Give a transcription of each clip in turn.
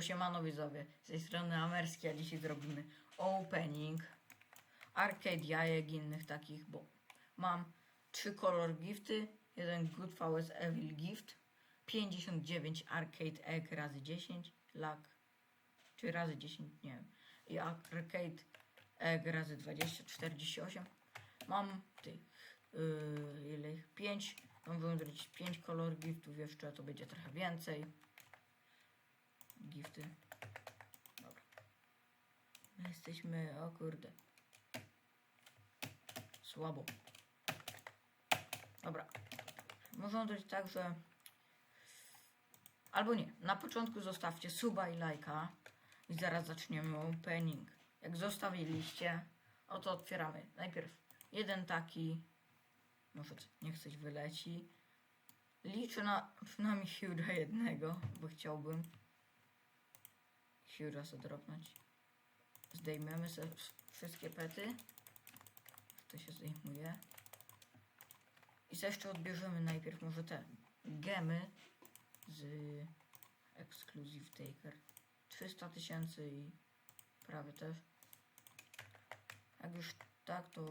Siemano widzowie, z tej strony Amerski, a dzisiaj zrobimy opening arcade jajek innych takich, bo mam trzy kolor gifty, jeden Goodfellas Evil Gift, 59 arcade egg razy 10, luck, czy razy 10, nie wiem, i arcade egg razy 20, 48. Mam tych, yy, ile ich? 5, mam wybrać 5 kolor giftów jeszcze, to będzie trochę więcej gifty. Dobra. My jesteśmy, o kurde. Słabo. Dobra. Można dać tak, że... Albo nie. Na początku zostawcie suba i lajka. I zaraz zaczniemy opening. Jak zostawiliście, oto otwieramy. Najpierw jeden taki. Może niech coś wyleci. Liczę na przynajmniej Hura jednego, bo chciałbym. Sobie dropnąć. Zdejmiemy sobie wszystkie pety. To się zdejmuje. I sobie jeszcze odbierzemy najpierw może te gemy z Exclusive Taker. 300 tysięcy i prawie też. Jak już tak, to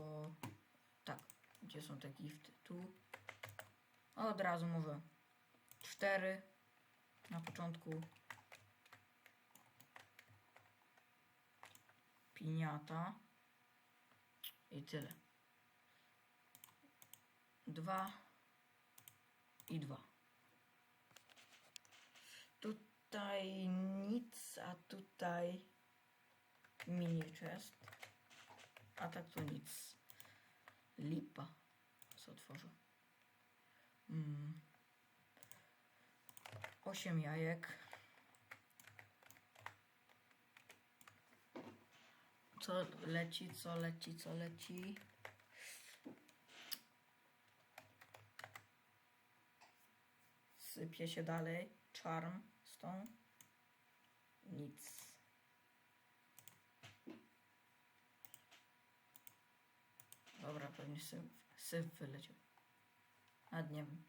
tak. Gdzie są te gifty? Tu. Od razu może cztery na początku. Piniata. I tyle. Dwa i dwa. Tutaj nic, a tutaj mini chest. A tak to nic. Lipa. Co otworzę? Mm. Osiem jajek. Co leci, co leci, co leci. Sypie się dalej. Charm, stone. Nic. Dobra, pewnie syf, syf wyleciał. Nad nie wiem.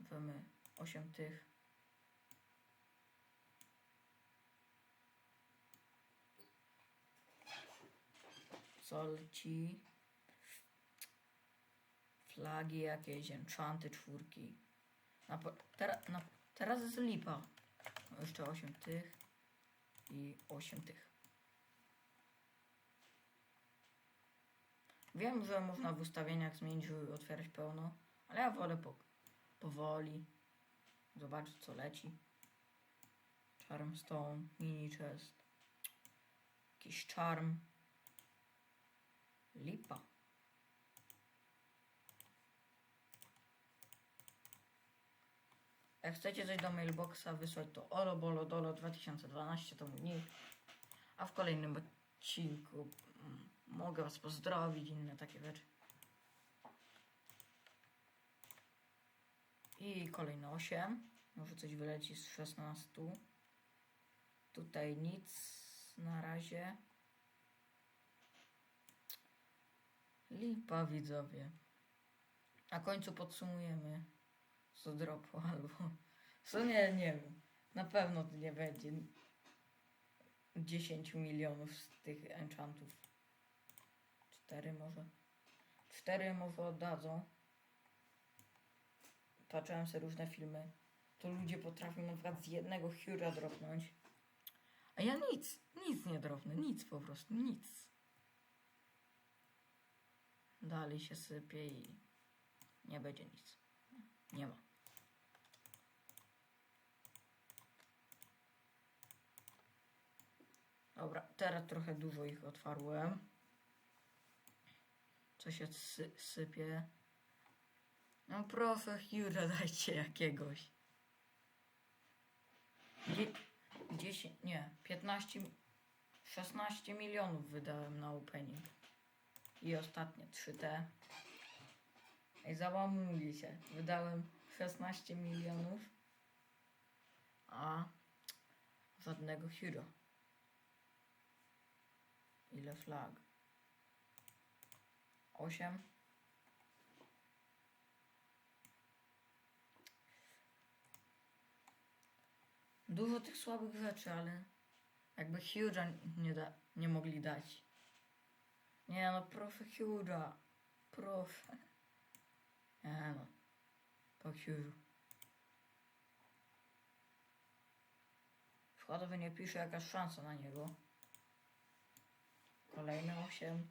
Weźmy 8 tych. Co leci? Flagi jakieś, enchanty czwórki. Na, tera, na, teraz jest lipa. No jeszcze 8 tych i 8 tych. Wiem, że można w ustawieniach zmienić, żeby otwierać pełno, ale ja wolę po, powoli zobaczyć co leci. Charm Stone, mini chest, jakiś charm, lipa. Jak chcecie coś do mailboxa wysłać, to olobolodolo 2012 to mój nick. A w kolejnym odcinku mm, mogę was pozdrowić, inne takie rzeczy. I kolejne 8. Może coś wyleci z 16. Tutaj nic na razie. Lipa widzowie. Na końcu podsumujemy co dropu albo w sumie nie wiem. Na pewno to nie będzie 10 milionów z tych enchantów. 4 może. 4 może oddadzą. Patrzyłem sobie różne filmy. To ludzie potrafią na przykład z jednego hura dropnąć. A ja nic, nic nie dropnę, nic po prostu, nic. Dalej się sypie i nie będzie nic. Nie ma. Dobra, teraz trochę dużo ich otwarłem. Co się sy sypie. No proszę, Hura, dajcie jakiegoś. Dzie 10, nie, 15, 16 milionów wydałem na opening. I ostatnie 3T. Ej, załamuli się. Wydałem 16 milionów, a żadnego hero. Ile flag? 8. Dużo tych słabych rzeczy, ale jakby Huge'a nie, da, nie mogli dać. Nie no, proszę Huge'a. Proszę. Nie no. Po Huge'u. Szkoda, że nie pisze jakaś szansa na niego. Kolejny 8.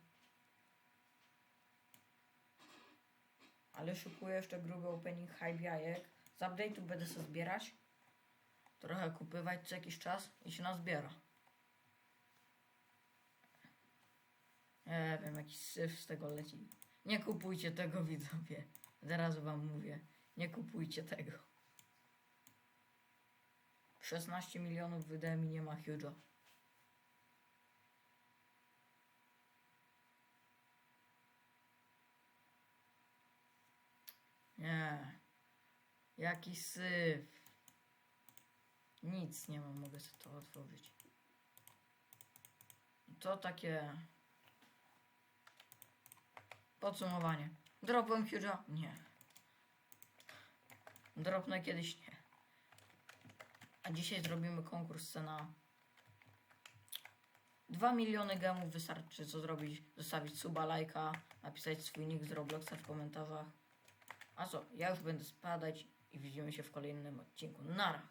Ale szykuję jeszcze gruby opening hype jajek. Z update'u będę sobie zbierać. Trochę kupywać co jakiś czas i się nazbiera. Nie wiem, jakiś syf z tego leci. Nie kupujcie tego widzowie. Zaraz wam mówię. Nie kupujcie tego. 16 milionów wydaje mi nie ma Huge'a. Nie. Jaki syf. Nic nie mam, mogę sobie to otworzyć. To takie... Podsumowanie. Dropłem Huge'a? Nie. Dropnę kiedyś? Nie. A dzisiaj zrobimy konkurs cena 2 miliony gemów wystarczy co zrobić, zostawić suba, lajka, napisać swój nick z Robloxa w komentarzach. A co, ja już będę spadać i widzimy się w kolejnym odcinku. Nara!